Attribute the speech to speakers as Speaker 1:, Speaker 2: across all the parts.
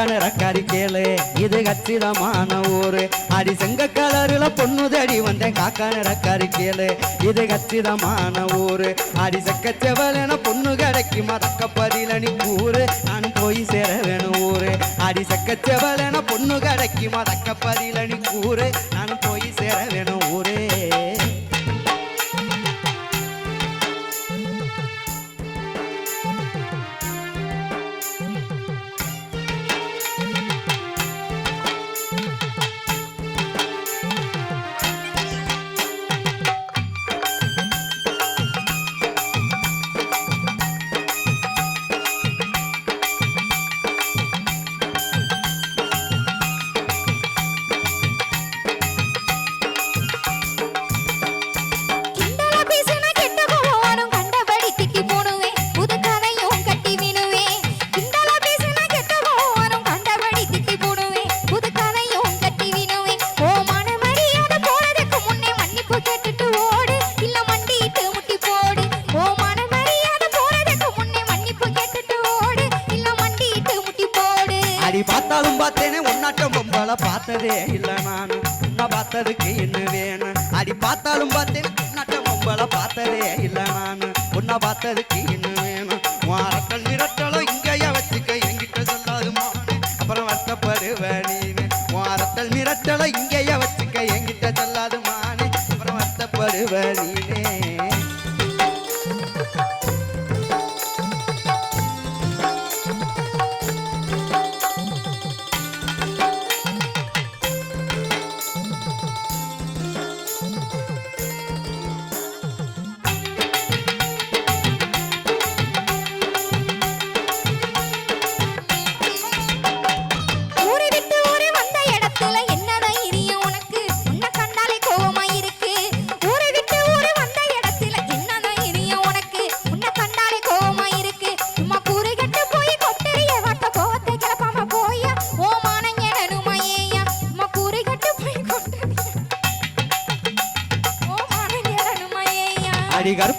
Speaker 1: வந்தேன் காக்கான கேளு. இது கச்சிதமான ஊரு. அடி செங்க கலருல பொண்ணு தேடி வந்தேன். காக்கான ரக்காரி கேளு. இது கச்சிதமான ஊரு. அடி செக்கச்செவலென பொண்ணு கிடைக்குமா? தக்கப்பதில நீ கூறு. நான் போய் சேர வேணும் ஊரு. அடி செக்கச்செவலென பொண்ணு கிடைக்குமா? தக்கப்பதில நீ கூறு. நான் போய் சேர வேணும் ஊரு. உன்னாட்டம் பார்த்ததே இல்ல நான். உன்னை பார்த்ததுக்கு இன்னும் வேணும்? அடி பார்த்தாலும் பார்த்தேன் நட்டம் பொம்பளை பார்த்ததே இல்ல நான். உன்னை பார்த்ததுக்கு இன்னும் வேணும்?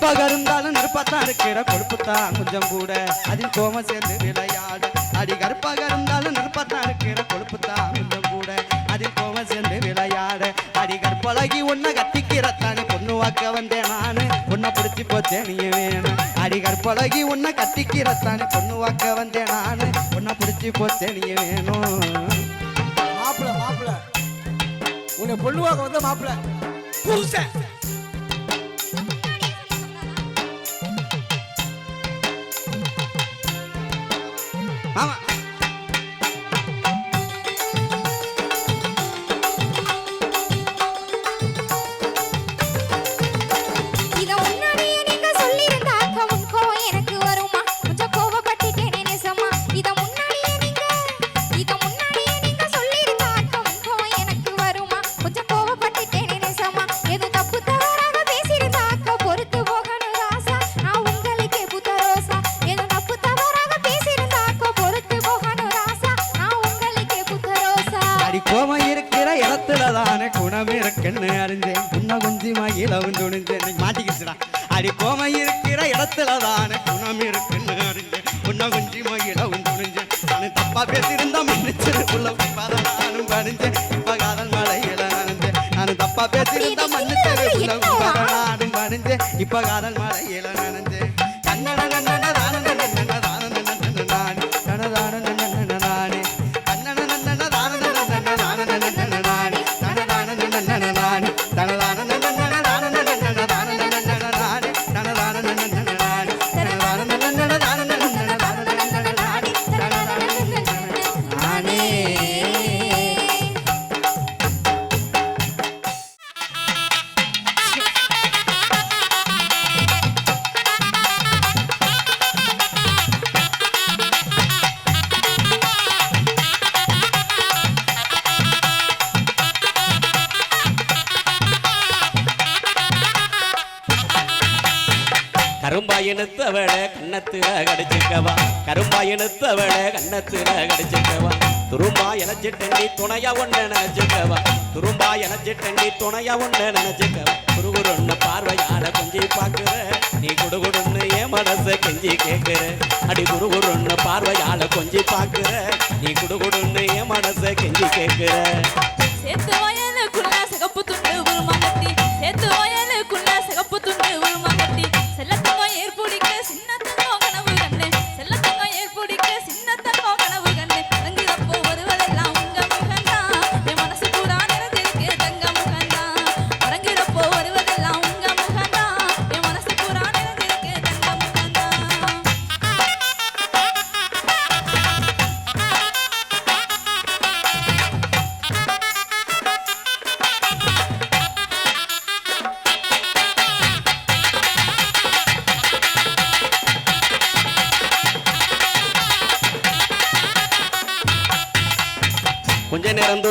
Speaker 1: கருப்பாக இருந்தாலும் நெருப்பாத்தான் இருக்கிற கொழுப்புத்தான் கொஞ்சம் கூட. அதில் கோம சேர்ந்து விளையாடு. அடி கருப்பாக இருந்தாலும் நெருப்பாத்தான் இருக்கிற கொழுப்புத்தான் கொஞ்சம் கூட. அதில் கோம சேர்ந்து விளையாடு. அடி கற்பழகி ஒன்ன கத்திக்கிறத்தானே. பொண்ணு வாக்க வந்தேன் நானு. பொண்ணை பிடிச்சி போச்சேன் நீ வேணும் அடி கற்பழகி உன்னை கத்திக்கிறத்தானே. பொண்ணு வாக்க வந்தேன் நானு. பொண்ணை பிடிச்சி போச்சேன் நீ வேணும்
Speaker 2: மாப்பிள மாப்பிள. உன்னை பொண்ணுவாக்க வந்த மாப்பிள. புருஷன்.
Speaker 1: Vamos. தானே இருக்குன்னு அறிஞ்சேன். உன்ன குஞ்சி மகிழவும் துணிஞ்சேன். இன்னைக்கு மாட்டிக்கிச்சுடா. அடி கோமம் இருக்கிற இடத்துல தானே குணம் இருக்குன்னு அறிஞ்சேன். உன்ன குஞ்சி மகிழவும் துணிஞ்சேன். நான் தப்பா பேசியிருந்தா மன்னிச்சு உள்ள நானும் பணிஞ்சேன். இப்ப காதல் மலையில நனைஞ்சேன். நான் தப்பா பேசியிருந்தா மன்னிச்சு உள்ள நானும் பணிஞ்சேன். இப்ப காதல் மலையில நனைஞ்சேன்.
Speaker 3: கரும்பாயினத்தவள கண்ணத்துல கடிச்சுக்கவா. கரும்பாயினத்தவள கண்ணத்துல கடிச்சுக்கவா. துரும்பா இழைச்சிட்டு துணையா ஒண்ணு நினைச்சுக்கவா. துரும்பா எனச்சிட்டண்டி துணையா ஒண்ணு நினைச்சுக்கவா. குருகுருன்னு பார்வையால கொஞ்சி பாக்குற நீ குடுகுடுன்னு என் மனச கெஞ்சி கேட்குற. அடி குருகுருன்னு பார்வையால கொஞ்சி பாக்குற நீ குடுகுடுன்னு என் மனச கெஞ்சி கேட்குற.
Speaker 4: சேத்து வயலுக்குள்ள சிகப்பு துண்டு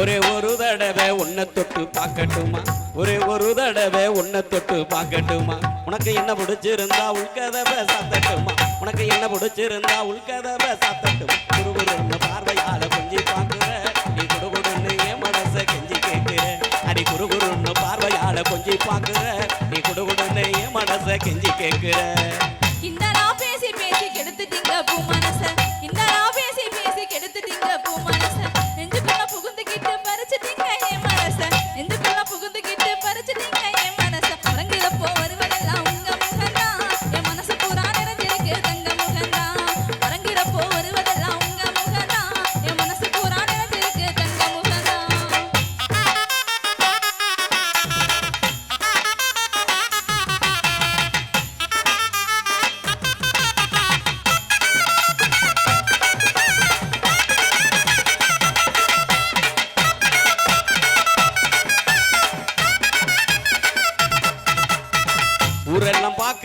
Speaker 3: ஒரே ஒரு தடவை உன்னை தொட்டு பார்க்கட்டுமா? ஒரே ஒரு தடவை உன்னை தொட்டு பார்க்கட்டுமா? உனக்கு என்ன பிடிச்சிருந்தா உள்கதவை சாத்தட்டுமா? உனக்கு என்ன பிடிச்சிருந்தா உள்கதவை சாத்தட்டுமா? குறுகுறுன்னு பார்வையால கொஞ்சி பார்க்குற. நீ குடுகுடுன்னு என் மனசை கெஞ்சி கேட்குற. அடி குருகுருன்னு பார்வையால கொஞ்சி பார்க்குற. நீ குடுகுடுன்னு என் மனசை கெஞ்சி கேட்குற.
Speaker 4: இந்த நான் பேசி பேசி கெடுத்துட்டீங்க பூ மனசை.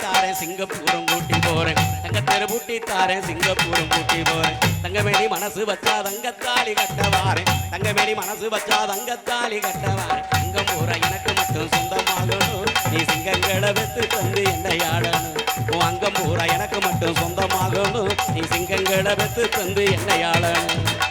Speaker 3: தாரேன் சிங்கப்பூரம் கூட்டி போறேன். தங்கத்தெரு பூட்டி தாரேன் சிங்கப்பூரம் கூட்டி போறேன். தங்கமேடி மனசு வச்சா தங்கத்தாலி கட்டவாரேன் தங்கமேடி மனசு வச்சா தங்கத்தாலி கட்டவாரேன் தங்கம் பூர எனக்கு மட்டும் சொந்தமாகணும். நீ சிங்கங்களை வெத்து தந்து என்னை ஆடணும். உன் அங்கம் பூரா எனக்கு மட்டும் சொந்தமாகணும். நீ சிங்கங்களை வெத்து தந்து என்னை ஆடணும்.